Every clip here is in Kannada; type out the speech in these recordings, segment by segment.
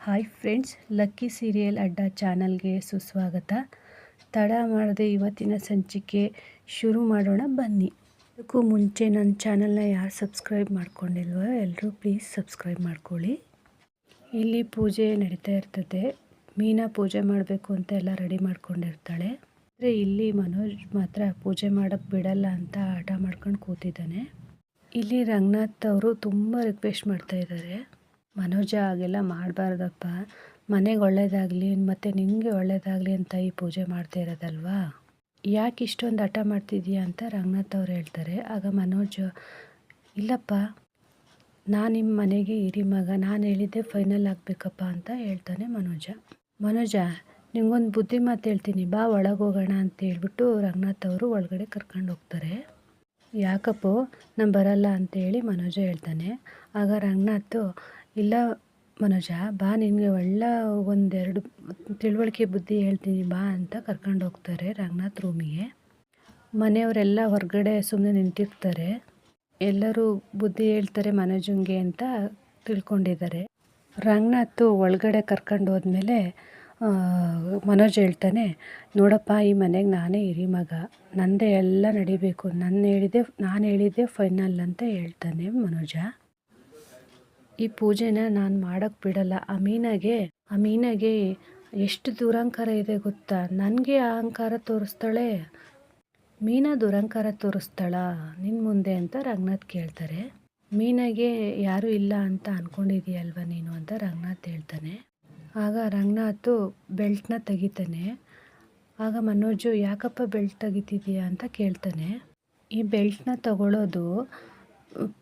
ಹಾಯ್ ಫ್ರೆಂಡ್ಸ್ ಲಕ್ಕಿ ಸೀರಿಯಲ್ ಅಡ್ಡ ಚಾನಲ್ಗೆ ಸುಸ್ವಾಗತ. ತಡ ಮಾಡದೆ ಇವತ್ತಿನ ಸಂಚಿಕೆ ಶುರು ಮಾಡೋಣ, ಬನ್ನಿ. ಅದಕ್ಕೂ ಮುಂಚೆ ನನ್ನ ಚಾನಲ್ನ ಯಾರು ಸಬ್ಸ್ಕ್ರೈಬ್ ಮಾಡ್ಕೊಂಡಿಲ್ವೋ ಎಲ್ಲರೂ ಪ್ಲೀಸ್ ಸಬ್ಸ್ಕ್ರೈಬ್ ಮಾಡ್ಕೊಳ್ಳಿ. ಇಲ್ಲಿ ಪೂಜೆ ನಡೀತಾ ಇರ್ತದೆ. ಮೀನಾ ಪೂಜೆ ಮಾಡಬೇಕು ಅಂತ ಎಲ್ಲ ರೆಡಿ ಮಾಡ್ಕೊಂಡಿರ್ತಾಳೆ. ಆದರೆ ಇಲ್ಲಿ ಮನೋಜ್ ಮಾತ್ರ ಪೂಜೆ ಮಾಡೋಕ್ಕೆ ಬಿಡಲ್ಲ ಅಂತ ಆಟ ಮಾಡ್ಕೊಂಡು ಕೂತಿದ್ದಾನೆ. ಇಲ್ಲಿ ರಂಗನಾಥ್ ಅವರು ತುಂಬ ರಿಕ್ವೆಸ್ಟ್ ಮಾಡ್ತಾ ಇದ್ದಾರೆ. ಮನೋಜ ಹಾಗೆಲ್ಲ ಮಾಡಬಾರ್ದಪ್ಪ. ಮನೆಗೆ ಒಳ್ಳೇದಾಗಲಿ, ಮತ್ತು ನಿನಗೆ ಒಳ್ಳೇದಾಗಲಿ ಅಂತ ಈ ಪೂಜೆ ಮಾಡ್ತಾ ಇರೋದಲ್ವಾ? ಯಾಕೆ ಇಷ್ಟೊಂದು ಹಠ ಮಾಡ್ತಿದ್ದೀಯಾ ಅಂತ ರಂಗನಾಥ್ ಅವ್ರು ಹೇಳ್ತಾರೆ. ಆಗ ಮನೋಜ್, ಇಲ್ಲಪ್ಪ, ನಾನು ನಿಮ್ಮ ಮನೆಗೆ ಹಿರಿ ಮಗ, ನಾನು ಹೇಳಿದ್ದೆ ಫೈನಲ್ ಆಗಬೇಕಪ್ಪ ಅಂತ ಹೇಳ್ತಾನೆ ಮನೋಜ. ಮನೋಜ, ನಿಂಗೊಂದು ಬುದ್ಧಿ ಮಾತು ಹೇಳ್ತೀನಿ. ಬಾ ಒಳಗೆ ಹೋಗೋಣ ಅಂತ ಹೇಳ್ಬಿಟ್ಟು ರಂಗನಾಥ್ ಅವರು ಒಳಗಡೆ ಕರ್ಕೊಂಡು ಹೋಗ್ತಾರೆ. ಯಾಕಪ್ಪೋ, ನಾನು ಬರಲ್ಲ ಅಂತೇಳಿ ಮನೋಜ ಹೇಳ್ತಾನೆ. ಆಗ ರಂಗನಾಥ್ ಇಲ್ಲ ಮನೋಜ, ಬಾ ನಿನಗೆ ಒಳ್ಳೆ ಒಂದೆರಡು ತಿಳುವಳಿಕೆ ಬುದ್ಧಿ ಹೇಳ್ತೀನಿ, ಬಾ ಅಂತ ಕರ್ಕೊಂಡು ಹೋಗ್ತಾರೆ ರಂಗನಾಥ್ ರೂಮಿಗೆ. ಮನೆಯವರೆಲ್ಲ ಹೊರಗಡೆ ಸುಮ್ಮನೆ ನಿಂತಿರ್ತಾರೆ. ಎಲ್ಲರೂ ಬುದ್ಧಿ ಹೇಳ್ತಾರೆ ಮನೋಜಂಗೆ ಅಂತ ತಿಳ್ಕೊಂಡಿದ್ದಾರೆ. ರಂಗನಾಥ್ ಒಳಗಡೆ ಕರ್ಕೊಂಡು ಹೋದ್ಮೇಲೆ ಮನೋಜ್ ಹೇಳ್ತಾನೆ, ನೋಡಪ್ಪ, ಈ ಮನೆಗೆ ನಾನೇ ಹಿರಿ ಮಗ. ನಂದೇ ಎಲ್ಲ ನಡಿಬೇಕು. ನನ್ನ ಹೇಳಿದೆ ನಾನು ಹೇಳಿದ್ದೆ ಫೈನಲ್ ಅಂತ ಹೇಳ್ತಾನೆ ಮನೋಜ. ಈ ಪೂಜೆನ ನಾನು ಮಾಡೋಕ್ಕೆ ಬಿಡಲ್ಲ. ಆ ಮೀನಾಗೆ ಆ ಮೀನಾಗೆ ಎಷ್ಟು ದುರಂಕಾರ ಇದೆ ಗೊತ್ತಾ? ನನಗೆ ಅಹಂಕಾರ ತೋರಿಸ್ತಾಳೆ. ಮೀನಾ ದುರಂಕಾರ ತೋರಿಸ್ತಾಳ ನಿನ್ನ ಮುಂದೆ ಅಂತ ರಂಗನಾಥ್ ಕೇಳ್ತಾರೆ. ಮೀನಾಗೆ ಯಾರು ಇಲ್ಲ ಅಂತ ಅಂದ್ಕೊಂಡಿದೀಯಲ್ವ ನೀನು ಅಂತ ರಂಗನಾಥ್ ಹೇಳ್ತಾನೆ. ಆಗ ರಂಗನಾಥ್ ಬೆಲ್ಟ್ನ ತೆಗಿತಾನೆ. ಆಗ ಮನೋಜು, ಯಾಕಪ್ಪ ಬೆಲ್ಟ್ ತೆಗಿತಿದೀಯ ಅಂತ ಕೇಳ್ತಾನೆ. ಈ ಬೆಲ್ಟ್ನ ತಗೊಳ್ಳೋದು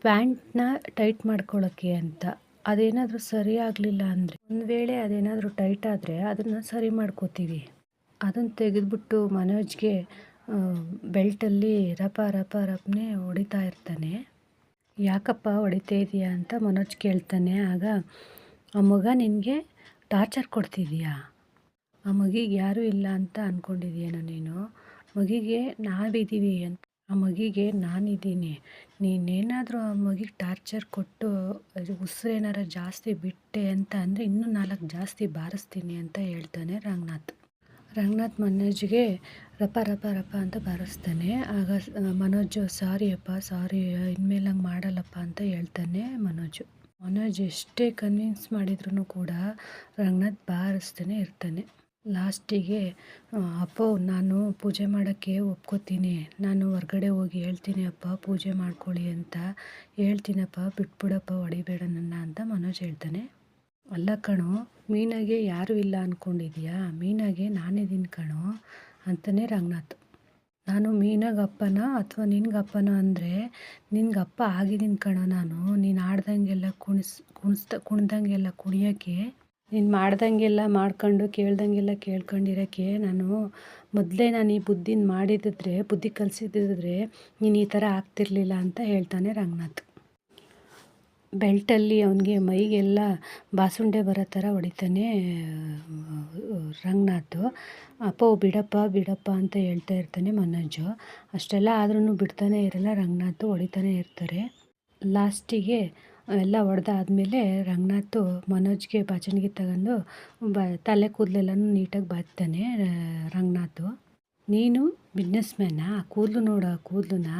ಪ್ಯಾಂಟ್ನ ಟೈಟ್ ಮಾಡ್ಕೊಳ್ಳೋಕ್ಕೆ ಅಂತ. ಅದೇನಾದರೂ ಸರಿ ಆಗಲಿಲ್ಲ ಅಂದರೆ? ಒಂದು ವೇಳೆ ಅದೇನಾದರೂ ಟೈಟ್ ಆದರೆ ಅದನ್ನು ಸರಿ ಮಾಡ್ಕೋತೀವಿ. ಅದನ್ನು ತೆಗೆದುಬಿಟ್ಟು ಮನೋಜ್ಗೆ ಬೆಲ್ಟಲ್ಲಿ ರಪ ರಪ, ರಪನೆ ಹೊಡಿತಾ ಇರ್ತಾನೆ. ಯಾಕಪ್ಪ ಹೊಡಿತಾ ಇದೆಯಾ ಅಂತ ಮನೋಜ್ ಕೇಳ್ತಾನೆ. ಆಗ, ಆ ಮಗ ನಿನಗೆ ಟಾರ್ಚರ್ ಕೊಡ್ತಿದೀಯಾ? ಆ ಮಗಿಗೆ ಯಾರೂ ಇಲ್ಲ ಅಂತ ಅಂದ್ಕೊಂಡಿದೀಯೇನೋ ನೀನು? ಮಗಿಗೆ ನಾವಿದ್ದೀವಿ ಅಂತ ಆ ಮಗಿಗೆ, ನಾನಿದ್ದೀನಿ. ನೀನೇನಾದರೂ ಆ ಮಗಿಗೆ ಟಾರ್ಚರ್ ಕೊಟ್ಟು ಉಸಿರೇನಾರ ಜಾಸ್ತಿ ಬಿಟ್ಟೆ ಅಂತ ಅಂದರೆ ಇನ್ನೂ ನಾಲ್ಕು ಜಾಸ್ತಿ ಬಾರಿಸ್ತೀನಿ ಅಂತ ಹೇಳ್ತಾನೆ ರಂಗನಾಥ್. ರಂಗನಾಥ್ ಮನೋಜ್ಗೆ, ರಪ ರಪ ರಪ ಅಂತ ಬಾರಿಸ್ತಾನೆ. ಆಗ, ಮನೋಜ್, ಸಾರಿ ಅಪ್ಪ, ಸಾರಿ ಇನ್ಮೇಲೆ ಹಂಗೆ ಮಾಡಲ್ಲಪ್ಪ ಅಂತ ಹೇಳ್ತಾನೆ ಮನೋಜ್. ಮನೋಜ್ ಎಷ್ಟೇ ಕನ್ವಿನ್ಸ್ ಮಾಡಿದ್ರು ಕೂಡ ರಂಗನಾಥ್ ಬಾರಿಸ್ತಾನೆ ಇರ್ತಾನೆ. ಲಾಸ್ಟಿಗೆ ಅಪ್ಪ, ನಾನು ಪೂಜೆ ಮಾಡೋಕ್ಕೆ ಒಪ್ಕೋತೀನಿ. ನಾನು ಹೊರ್ಗಡೆ ಹೋಗಿ ಹೇಳ್ತೀನಿ, ಅಪ್ಪ, ಪೂಜೆ ಮಾಡ್ಕೊಳ್ಳಿ ಅಂತ ಹೇಳ್ತೀನಪ್ಪ. ಬಿಟ್ಬಿಡಪ್ಪ, ಹೊಡಿಬೇಡ ನನ್ನ ಅಂತ ಮನೋಜ್ ಹೇಳ್ತಾನೆ. ಅಲ್ಲ ಕಣೋ, ಮೀನಾಗೆ ಯಾರೂ ಇಲ್ಲ ಅಂದ್ಕೊಂಡಿದ್ಯಾ ಮೀನಾಗೆ ನಾನಿದ್ದೀನಿ ಕಣೋ ಅಂತಲೇ ರಂಗನಾಥ್. ನಾನು ಮೀನಾಗಪ್ಪನ ಅಥವಾ ನಿನ್ಗಪ್ಪನ ಅಂದರೆ ನಿನ್ಗಪ್ಪ ಆಗಿದ್ದೀನಿ ಕಣೋ ನಾನು. ನೀನು ಆಡ್ದಂಗೆಲ್ಲ ಕುಣಿಸ್, ಕುಣಿಸ್ತಾ, ಕುಣ್ದಂಗೆಲ್ಲ ಕುಣಿಯೋಕ್ಕೆ ನೀನು ಮಾಡ್ದಂಗೆಲ್ಲ ಮಾಡ್ಕೊಂಡು ಕೇಳ್ದಂಗೆಲ್ಲ ಕೇಳ್ಕೊಂಡಿರೋಕ್ಕೆ ನಾನು ಮೊದಲೇ ನಾನು ಈ ಬುದ್ಧಿನ ಮಾಡಿದಿದ್ರೆ, ಬುದ್ಧಿ ಕಲಿಸಿದ್ರೆ ನೀನು ಈ ಥರ ಆಗ್ತಿರ್ಲಿಲ್ಲ ಅಂತ ಹೇಳ್ತಾನೆ ರಂಗನಾಥ್. ಬೆಲ್ಟಲ್ಲಿ ಅವನಿಗೆ ಮೈಗೆಲ್ಲ ಬಾಸುಂಡೆ ಬರೋ ಥರ ಹೊಡಿತಾನೆ ರಂಗನಾಥ್. ಅಪ್ಪ, ಬಿಡಪ್ಪ ಬಿಡಪ್ಪ ಅಂತ ಹೇಳ್ತಾ ಇರ್ತಾನೆ ಮನೋಜು. ಅಷ್ಟೆಲ್ಲ ಆದ್ರೂ ಬಿಡ್ತಾನೆ ಇರಲ್ಲ ರಂಗನಾಥ್, ಹೊಡಿತಾನೆ ಇರ್ತಾರೆ. ಲಾಸ್ಟಿಗೆ ಎಲ್ಲ ಒಡೆದಾದ್ಮೇಲೆ ರಂಗನಾಥು ಮನೋಜ್ಗೆ ಬಾಚಣಿಗೆ ತಗೊಂಡು ಬ ತಲೆ ಕೂದಲೆಲ್ಲನೂ ನೀಟಾಗಿ ಬಾಚ್ತಾನೆ ರಂಗನಾಥು ನೀನು ಬಿಸ್ನೆಸ್ ಮ್ಯಾನ ಆ ಕೂದಲು ನೋಡು, ಆ ಕೂದಲನ್ನ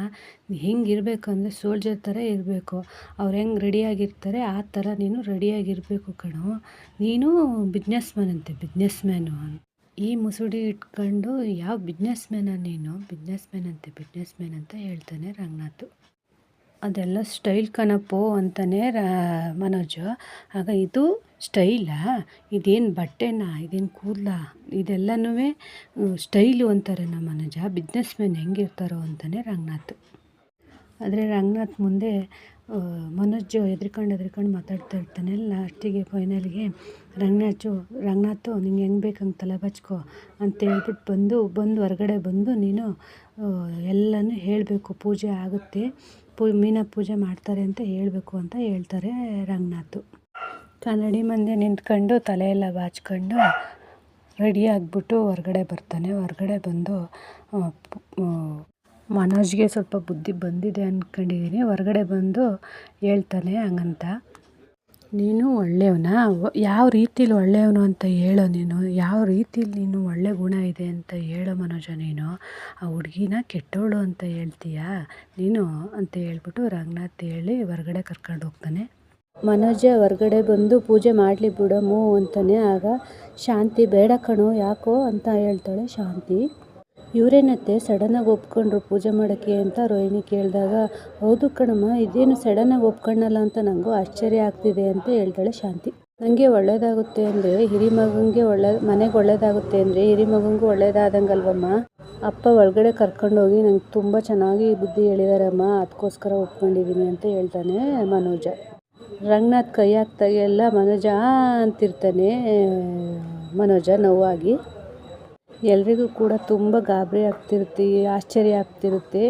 ಹೆಂಗಿರಬೇಕು ಅಂದರೆ ಸೋಲ್ಜರ್ ಥರ ಇರಬೇಕು. ಅವ್ರು ಹೆಂಗೆ ರೆಡಿಯಾಗಿರ್ತಾರೆ, ಆ ಥರ ನೀನು ರೆಡಿಯಾಗಿರಬೇಕು ಕಣೋ. ನೀನು ಬಿಸ್ನೆಸ್ ಮ್ಯಾನ್ ಅಂತೆ ಬಿಸ್ನೆಸ್ ಮ್ಯಾನು ಈ ಮುಸುಡಿ ಇಟ್ಕೊಂಡು ಯಾವ ಬಿಸ್ನೆಸ್ ಮ್ಯಾನ ನೀನು? ಬಿಸ್ನೆಸ್ ಮ್ಯಾನ್ ಅಂತೆ ಬಿಸ್ನೆಸ್ ಮ್ಯಾನ್ ಅಂತ ಹೇಳ್ತಾನೆ ರಂಗನಾಥ್ ಅದೆಲ್ಲ ಸ್ಟೈಲ್ ಕಣಪ್ಪೋ ಅಂತಾನೆ ಮನೋಜು. ಆಗ ಇದು ಸ್ಟೈಲಾ, ಇದೇನು ಬಟ್ಟೆನಾ, ಇದೇನು ಕೂದಲಾ ಇದೆಲ್ಲನೂ ಸ್ಟೈಲು ಅಂತಾರೆ ನಮ್ಮ ಮನೋಜ, ಬಿಸ್ನೆಸ್ ಮ್ಯಾನ್ ಹೆಂಗಿರ್ತಾರೋ ಅಂತಾನೆ ರಂಗನಾಥ್. ಆದರೆ ರಂಗನಾಥ್ ಮುಂದೆ ಮನೋಜ್ ಎದ್ರಿಕೊಂಡು ಎದ್ರಿಕೊಂಡು ಮಾತಾಡ್ತಾ ಇರ್ತಾನೆ. ಲಾಸ್ಟಿಗೆ ಫೈನಲ್ಗೆ ರಂಗನಾಥು ರಂಗನಾಥು, ನಿಂಗೆ ಹೆಂಗೆ ಬೇಕು ಹಂಗೆ ತಲೆ ಬಚ್ಕೊ ಅಂತ ಹೇಳ್ಬಿಟ್ಟು ಬಂದು ಬಂದು ಹೊರಗಡೆ ಬಂದು ನೀನು ಎಲ್ಲನೂ ಹೇಳಬೇಕು, ಪೂಜೆ ಆಗುತ್ತೆ. ಪೂ, ಮೀನ ಪೂಜೆ ಮಾಡ್ತಾರೆ ಅಂತ ಹೇಳಬೇಕು ಅಂತ ಹೇಳ್ತಾರೆ ರಂಗನಾಥ್. ಕನ್ನಡಿ ಮಂದಿ ನಿಂತ್ಕೊಂಡು ತಲೆಯೆಲ್ಲ ಬಾಚ್ಕೊಂಡು ರೆಡಿ ಆಗಿಬಿಟ್ಟು ಹೊರಗಡೆ ಬರ್ತಾನೆ. ಹೊರ್ಗಡೆ ಬಂದು ಮನೋಜ್ಗೆ ಸ್ವಲ್ಪ ಬುದ್ಧಿ ಬಂದಿದೆ ಅಂದ್ಕೊಂಡಿದ್ದೀನಿ ಹೊರ್ಗಡೆ ಬಂದು ಹೇಳ್ತಾನೆ ಹಂಗಂತ. ನೀನು ಒಳ್ಳೆಯವನ? ಯಾವ ರೀತಿಲಿ ಒಳ್ಳೆಯವನು ಅಂತ ಹೇಳೋ ನೀನು. ಯಾವ ರೀತಿಲಿ ನೀನು ಒಳ್ಳೆ ಗುಣ ಇದೆ ಅಂತ ಹೇಳೋ ಮನೋಜ ನೀನು. ಆ ಹುಡುಗಿನ ಕೆಟ್ಟವಳು ಅಂತ ಹೇಳ್ತೀಯ? ನೀನು ಅಂತ ಹೇಳ್ಬಿಟ್ಟು ರಂಗನಾಥ್ ಹೇಳಿ ಹೊರಗಡೆ ಕರ್ಕೊಂಡು ಹೋಗ್ತಾನೆ. ಮನೋಜ ಹೊರ್ಗಡೆ ಬಂದು ಪೂಜೆ ಮಾಡಲಿ ಬಿಡಮ್ಮು ಅಂತಾನೆ. ಆಗ ಶಾಂತಿ ಬೇಡ ಕಣೋ, ಯಾಕೋ ಅಂತ ಹೇಳ್ತಾಳೆ ಶಾಂತಿ. ಇವರೇನತ್ತೆ? ಸಡನ್ನಾಗಿ ಒಪ್ಕೊಂಡ್ರು ಪೂಜೆ ಮಾಡೋಕ್ಕೆ ಅಂತ ರೋಹಿಣಿ ಕೇಳಿದಾಗ, ಹೌದು ಕಣಮ್ಮ, ಇದೇನು ಸಡನ್ನಾಗಿ ಒಪ್ಕೊಂಡಲ್ಲ ಅಂತ ನನಗೂ ಆಶ್ಚರ್ಯ ಆಗ್ತಿದೆ ಅಂತ ಹೇಳ್ತಾಳೆ ಶಾಂತಿ. ನನಗೆ ಒಳ್ಳೇದಾಗುತ್ತೆ ಅಂದರೆ ಹಿರಿ ಮಗನಿಗೆ ಒಳ್ಳೆ, ಮನೆಗೆ ಒಳ್ಳೇದಾಗುತ್ತೆ ಅಂದರೆ ಹಿರಿ ಮಗನಿಗೂ ಒಳ್ಳೇದಾದಂಗಲ್ವಮ್ಮ? ಅಪ್ಪ ಒಳಗಡೆ ಕರ್ಕೊಂಡೋಗಿ ನಂಗೆ ತುಂಬ ಚೆನ್ನಾಗಿ ಬುದ್ಧಿ ಹೇಳಿದಾರಮ್ಮ ಅದಕ್ಕೋಸ್ಕರ ಒಪ್ಕೊಂಡಿದ್ದೀನಿ ಅಂತ ಹೇಳ್ತಾನೆ ಮನೋಜ. ರಂಗನಾಥ್ ಕೈ ಹಾಕ್ದಾಗೆಲ್ಲ ಮನೋಜ ಅಂತಿರ್ತಾನೆ ಮನೋಜ ನೋವಾಗಿ. ಎಲ್ರಿಗೂ ಕೂಡ ತುಂಬ ಗಾಬರಿ ಆಗ್ತಿರುತ್ತೆ, ಆಶ್ಚರ್ಯ ಆಗ್ತಿರುತ್ತೆ.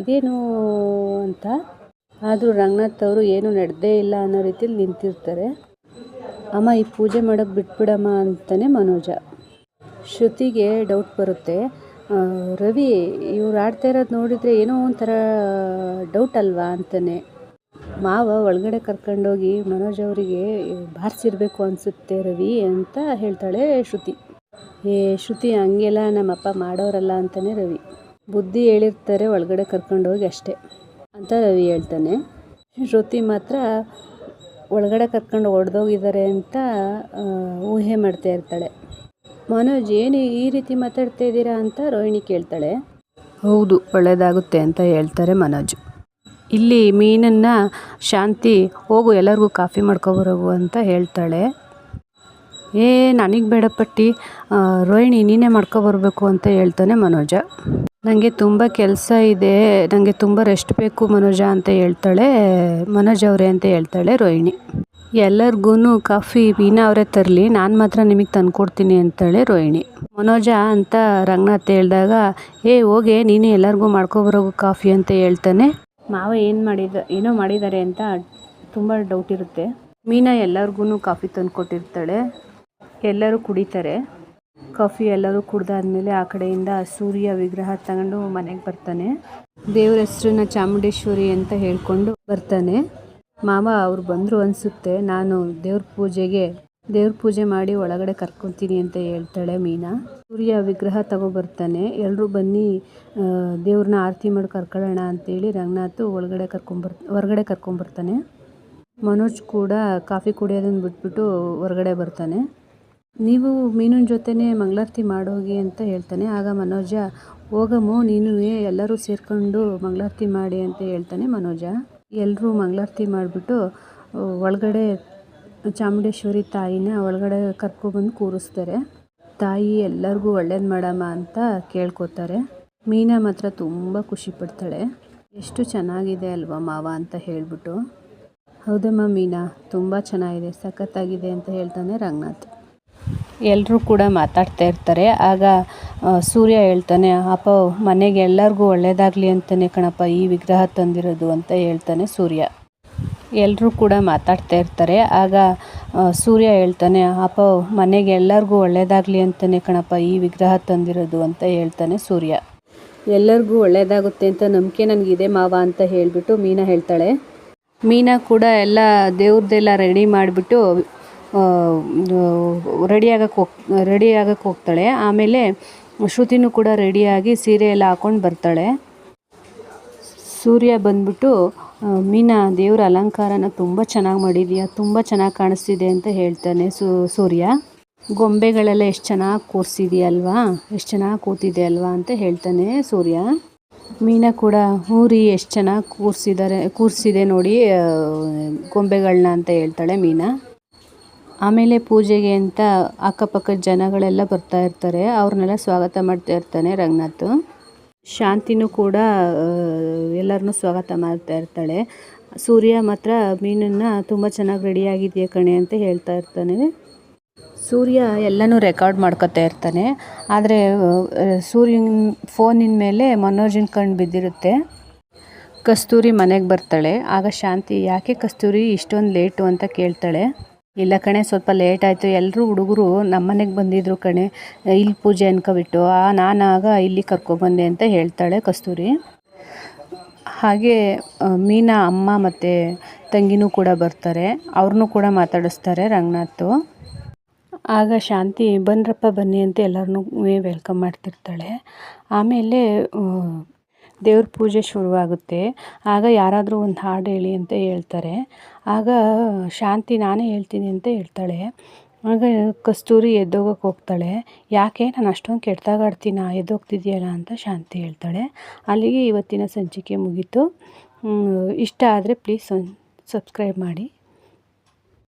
ಇದೇನು ಅಂತ. ಆದರೂ ರಂಗನಾಥ್ ಅವರು ಏನೂ ನಡೆದೇ ಇಲ್ಲ ಅನ್ನೋ ರೀತಿಯಲ್ಲಿ ನಿಂತಿರ್ತಾರೆ. ಅಮ್ಮ, ಈ ಪೂಜೆ ಮಾಡೋಕ್ಕೆ ಬಿಟ್ಬಿಡಮ್ಮ ಅಂತಾನೆ ಮನೋಜ. ಶ್ರುತಿಗೆ ಡೌಟ್ ಬರುತ್ತೆ. ರವಿ, ಇವ್ರು ಆಡ್ತಾ ಇರೋದು ನೋಡಿದರೆ ಏನೋ ಒಂಥರ ಡೌಟ್ ಅಲ್ವಾ ಅಂತಾನೆ. ಮಾವ ಒಳಗಡೆ ಕರ್ಕೊಂಡೋಗಿ ಮನೋಜ್ ಅವರಿಗೆ ಬಾರಿಸಿರ್ಬೇಕು ಅನಿಸುತ್ತೆ ರವಿ ಅಂತ ಹೇಳ್ತಾಳೆ ಶ್ರುತಿ. ಏ ಶ್ರುತಿ, ಹಂಗೆಲ್ಲ ನಮ್ಮಪ್ಪ ಮಾಡೋರಲ್ಲ ಅಂತಾನೆ ರವಿ. ಬುದ್ಧಿ ಹೇಳಿರ್ತಾರೆ, ಒಳಗಡೆ ಕರ್ಕೊಂಡೋಗಿ ಅಷ್ಟೇ ಅಂತ ರವಿ ಹೇಳ್ತಾನೆ. ಶ್ರುತಿ ಮಾತ್ರ ಒಳಗಡೆ ಕರ್ಕೊಂಡು ಹೊಡೆದೋಗಿದ್ದಾರೆ ಅಂತ ಊಹೆ ಮಾಡ್ತಾ ಇರ್ತಾಳೆ. ಮನೋಜ್, ಏನು ಈ ರೀತಿ ಮಾತಾಡ್ತಾ ಇದ್ದೀರಾ ಅಂತ ರೋಹಿಣಿ ಕೇಳ್ತಾಳೆ. ಹೌದು ಒಳ್ಳೆಯದಾಗುತ್ತೆ ಅಂತ ಹೇಳ್ತಾರೆ ಮನೋಜ್. ಇಲ್ಲಿ ಮೀನನ್ನು ಶಾಂತಿ, ಹೋಗು, ಎಲ್ಲರಿಗೂ ಕಾಫಿ ಮಾಡ್ಕೊಬರೋಗು ಅಂತ ಹೇಳ್ತಾಳೆ. ಏ, ನನಗೆ ಬೇಡ ಪಟ್ಟಿ ರೋಹಿಣಿ, ನೀನೇ ಮಾಡ್ಕೊಬರ್ಬೇಕು ಅಂತ ಹೇಳ್ತಾನೆ ಮನೋಜ. ನನಗೆ ತುಂಬ ಕೆಲಸ ಇದೆ. ನನಗೆ ತುಂಬ ರೆಸ್ಟ್ ಬೇಕು ಮನೋಜ ಅಂತ ಹೇಳ್ತಾಳೆ, ಮನೋಜ್ ಅವರೇ ಅಂತ ಹೇಳ್ತಾಳೆ ರೋಹಿಣಿ. ಎಲ್ಲರಿಗೂ ಕಾಫಿ ಮೀನಾ ಅವರೇ ತರಲಿ, ನಾನು ಮಾತ್ರ ನಿಮಗೆ ತಂದ್ಕೊಡ್ತೀನಿ ಅಂತಾಳೆ ರೋಹಿಣಿ. ಮನೋಜ ಅಂತ ರಂಗನಾಥ್ ಹೇಳಿದಾಗ, ಏ, ಹೋಗೆ, ನೀನೇ ಎಲ್ಲರಿಗೂ ಮಾಡ್ಕೊಬರೋಗು ಕಾಫಿ ಅಂತ ಹೇಳ್ತಾನೆ. ಮಾವ ಏನು ಮಾಡಿದ, ಏನೋ ಮಾಡಿದ್ದಾರೆ ಅಂತ ತುಂಬ ಡೌಟ್ ಇರುತ್ತೆ. ಮೀನಾ ಎಲ್ಲರಿಗೂ ಕಾಫಿ ತಂದು ಕೊಟ್ಟಿರ್ತಾಳೆ ಎಲ್ಲರೂ ಕುಡಿತಾರೆ. ಕಾಫಿ ಎಲ್ಲರೂ ಕುಡ್ದಾದ್ಮೇಲೆ ಆ ಕಡೆಯಿಂದ ಸೂರ್ಯ ವಿಗ್ರಹ ತಗೊಂಡು ಮನೆಗೆ ಬರ್ತಾನೆ. ದೇವ್ರ ಹೆಸ್ರನ್ನ ಚಾಮುಂಡೇಶ್ವರಿ ಅಂತ ಹೇಳ್ಕೊಂಡು ಬರ್ತಾನೆ. ಮಾವ, ಅವ್ರು ಬಂದರು ಅನಿಸುತ್ತೆ. ನಾನು ದೇವ್ರ ಪೂಜೆಗೆ, ದೇವ್ರ ಪೂಜೆ ಮಾಡಿ ಒಳಗಡೆ ಕರ್ಕೊತೀನಿ ಅಂತ ಹೇಳ್ತಾಳೆ ಮೀನಾ. ಸೂರ್ಯ ವಿಗ್ರಹ ತಗೊಬರ್ತಾನೆ ಎಲ್ಲರೂ ಬನ್ನಿ ದೇವ್ರನ್ನ ಆರತಿ ಮಾಡಿ ಕರ್ಕೊಳ್ಳೋಣ ಅಂತೇಳಿ ರಂಗನಾಥ್ ಒಳಗಡೆ ಕರ್ಕೊಂಬರ್ ಹೊರಗಡೆ ಕರ್ಕೊಂಬರ್ತಾನೆ ಮನೋಜ್ ಕೂಡ ಕಾಫಿ ಕುಡಿಯೋದನ್ನು ಬಿಟ್ಬಿಟ್ಟು ಹೊರಗಡೆ ಬರ್ತಾನೆ. ನೀವು ಮೀನಿನ ಜೊತೆನೇ ಮಂಗಳಾರತಿ ಮಾಡೋಗಿ ಅಂತ ಹೇಳ್ತಾನೆ. ಆಗ ಮನೋಜ ಹೋಗಮ್ಮು ನೀನು ಎಲ್ಲರೂ ಸೇರಿಕೊಂಡು ಮಂಗಳಾರತಿ ಮಾಡಿ ಅಂತ ಹೇಳ್ತಾನೆ ಮನೋಜ. ಎಲ್ಲರೂ ಮಂಗಳಾರತಿ ಮಾಡಿಬಿಟ್ಟು ಒಳಗಡೆ ಚಾಮುಂಡೇಶ್ವರಿ ತಾಯಿನ ಒಳಗಡೆ ಕರ್ಕೊಬಂದು ಕೂರಿಸ್ತಾರೆ. ತಾಯಿ, ಎಲ್ಲರಿಗೂ ಒಳ್ಳೇದು ಮಾಡಮ್ಮ ಅಂತ ಕೇಳ್ಕೊತಾರೆ. ಮೀನಾ ಮಾತ್ರ ತುಂಬ ಖುಷಿ ಪಡ್ತಾಳೆ. ಎಷ್ಟು ಚೆನ್ನಾಗಿದೆ ಅಲ್ವಾ ಮಾವ ಅಂತ ಹೇಳಿಬಿಟ್ಟು. ಹೌದಮ್ಮ ಮೀನಾ, ತುಂಬ ಚೆನ್ನಾಗಿದೆ, ಸಖತ್ತಾಗಿದೆ ಅಂತ ಹೇಳ್ತಾನೆ ರಂಗನಾಥ್. ಎಲ್ಲರೂ ಕೂಡ ಮಾತಾಡ್ತಾ ಇರ್ತಾರೆ. ಆಗ ಸೂರ್ಯ ಹೇಳ್ತಾನೆ, ಅಪ್ಪ, ಮನೆಗೆ ಎಲ್ಲರಿಗೂ ಒಳ್ಳೇದಾಗಲಿ ಅಂತಾನೆ ಕಣಪ್ಪ, ಈ ವಿಗ್ರಹ ತಂದಿರೋದು ಅಂತ ಹೇಳ್ತಾನೆ ಸೂರ್ಯ. ಎಲ್ಲರೂ ಕೂಡ ಮಾತಾಡ್ತಾ ಇರ್ತಾರೆ. ಆಗ ಸೂರ್ಯ ಹೇಳ್ತಾನೆ, ಅಪ್ಪ, ಮನೆಗೆ ಎಲ್ಲರಿಗೂ ಒಳ್ಳೇದಾಗಲಿ ಅಂತಾನೆ ಕಣಪ್ಪ, ಈ ವಿಗ್ರಹ ತಂದಿರೋದು ಅಂತ ಹೇಳ್ತಾನೆ ಸೂರ್ಯ. ಎಲ್ಲರಿಗೂ ಒಳ್ಳೇದಾಗುತ್ತೆ ಅಂತ ನಂಬಿಕೆ ನನಗಿದೆ ಮಾವ ಅಂತ ಹೇಳಿಬಿಟ್ಟು ಮೀನಾ ಹೇಳ್ತಾಳೆ. ಮೀನಾ ಕೂಡ ಎಲ್ಲ ದೇವ್ರದ್ದೆಲ್ಲ ರೆಡಿ ಮಾಡಿಬಿಟ್ಟು ರೆಡಿ ಆಗಕ್ಕೆ ಹೋಗ್ ರೆಡಿ ಆಗಕ್ಕೆ ಹೋಗ್ತಾಳೆ. ಆಮೇಲೆ ಶ್ರುತಿನೂ ಕೂಡ ರೆಡಿಯಾಗಿ ಸೀರೆ ಎಲ್ಲ ಹಾಕ್ಕೊಂಡು ಬರ್ತಾಳೆ. ಸೂರ್ಯ ಬಂದ್ಬಿಟ್ಟು ಮೀನಾ, ದೇವ್ರ ಅಲಂಕಾರನ ತುಂಬ ಚೆನ್ನಾಗಿ ಮಾಡಿದೀಯ, ತುಂಬ ಚೆನ್ನಾಗಿ ಕಾಣಿಸ್ತಿದೆ ಅಂತ ಹೇಳ್ತಾನೆ ಸೂರ್ಯ. ಗೊಂಬೆಗಳೆಲ್ಲ ಎಷ್ಟು ಚೆನ್ನಾಗಿ ಕೂರಿಸಿದೆಯಲ್ವಾ ಎಷ್ಟು ಚೆನ್ನಾಗಿ ಕೂತಿದೆ ಅಲ್ವಾ ಅಂತ ಹೇಳ್ತಾನೆ ಸೂರ್ಯ. ಮೀನಾ ಕೂಡ ಊರಿ ಎಷ್ಟು ಚೆನ್ನಾಗಿ ಕೂರಿಸಿದ್ದಾರೆ ಕೂರಿಸಿದೆ ನೋಡಿ ಗೊಂಬೆಗಳನ್ನ ಅಂತ ಹೇಳ್ತಾಳೆ ಮೀನಾ. ಆಮೇಲೆ ಪೂಜೆಗೆ ಅಂತ ಅಕ್ಕಪಕ್ಕದ ಜನಗಳೆಲ್ಲ ಬರ್ತಾ ಇರ್ತಾರೆ. ಅವ್ರನ್ನೆಲ್ಲ ಸ್ವಾಗತ ಮಾಡ್ತಾ ಇರ್ತಾನೆ ರಂಗನಾಥ್. ಶಾಂತಿನೂ ಕೂಡ ಎಲ್ಲರನ್ನೂ ಸ್ವಾಗತ ಮಾಡ್ತಾ ಇರ್ತಾಳೆ. ಸೂರ್ಯ ಮಾತ್ರ ಮೀನನ್ನು ತುಂಬ ಚೆನ್ನಾಗಿ ರೆಡಿಯಾಗಿದೆಯಾ ಕಣೆ ಅಂತ ಹೇಳ್ತಾ ಇರ್ತಾನೆ. ಸೂರ್ಯ ಎಲ್ಲನೂ ರೆಕಾರ್ಡ್ ಮಾಡ್ಕೊತಾ ಇರ್ತಾನೆ. ಆದರೆ ಸೂರ್ಯನ, ಫೋನಿನ ಮೇಲೆ ಮನೋಜನ ಕಣ್ಣು ಬಿದ್ದಿರುತ್ತೆ. ಕಸ್ತೂರಿ ಮನೆಗೆ ಬರ್ತಾಳೆ. ಆಗ ಶಾಂತಿ, ಯಾಕೆ ಕಸ್ತೂರಿ ಇಷ್ಟೊಂದು ಲೇಟು ಅಂತ ಕೇಳ್ತಾಳೆ. ಇಲ್ಲ ಕಣೆ, ಸ್ವಲ್ಪ ಲೇಟ್ ಆಯಿತು. ಎಲ್ಲರೂ ಹುಡುಗರು ನಮ್ಮ ಮನೆಗೆ ಬಂದಿದ್ದರು ಕಣೆ. ಇಲ್ಲಿ ಪೂಜೆ ಅನ್ಕೊಬಿಟ್ಟು, ಆ, ನಾನಾಗ ಇಲ್ಲಿ ಕರ್ಕೊಬಂದೆ ಅಂತ ಹೇಳ್ತಾಳೆ ಕಸ್ತೂರಿ. ಹಾಗೆ ಮೀನಾ, ಅಮ್ಮ ಮತ್ತು ತಂಗಿನೂ ಕೂಡ ಬರ್ತಾರೆ. ಅವ್ರನ್ನೂ ಕೂಡ ಮಾತಾಡಿಸ್ತಾರೆ ರಂಗನಾಥ್ ಆಗ ಶಾಂತಿ, ಬನ್ರಪ್ಪ, ಬನ್ನಿ ಅಂತ ಎಲ್ಲರನ್ನೂ ವೆಲ್ಕಮ್ ಮಾಡ್ತಿರ್ತಾಳೆ. ಆಮೇಲೆ ದೇವ್ರ ಪೂಜೆ ಶುರುವಾಗುತ್ತೆ. ಆಗ ಯಾರಾದರೂ ಒಂದು ಹಾಡು ಹೇಳಿ ಅಂತ ಹೇಳ್ತಾರೆ. ಆಗ ಶಾಂತಿ ನಾನೇ ಹೇಳ್ತೀನಿ ಅಂತ ಹೇಳ್ತಾಳೆ. ಆಗ ಕಸ್ತೂರಿ ಎದ್ದೋಗಕ್ಕೆ ಹೋಗ್ತಾಳೆ. ಯಾಕೆ ನಾನು ಅಷ್ಟೊಂದು ಕೆಟ್ಟದಾಗಾಡ್ತೀನ ಎದ್ದೋಗ್ತಿದ್ಯಲ್ಲ ಅಂತ ಶಾಂತಿ ಹೇಳ್ತಾಳೆ. ಅಲ್ಲಿಗೆ ಇವತ್ತಿನ ಸಂಚಿಕೆ ಮುಗೀತು. ಇಷ್ಟ ಆದರೆ ಪ್ಲೀಸ್ ಒಂದು ಸಬ್ಸ್ಕ್ರೈಬ್ ಮಾಡಿ.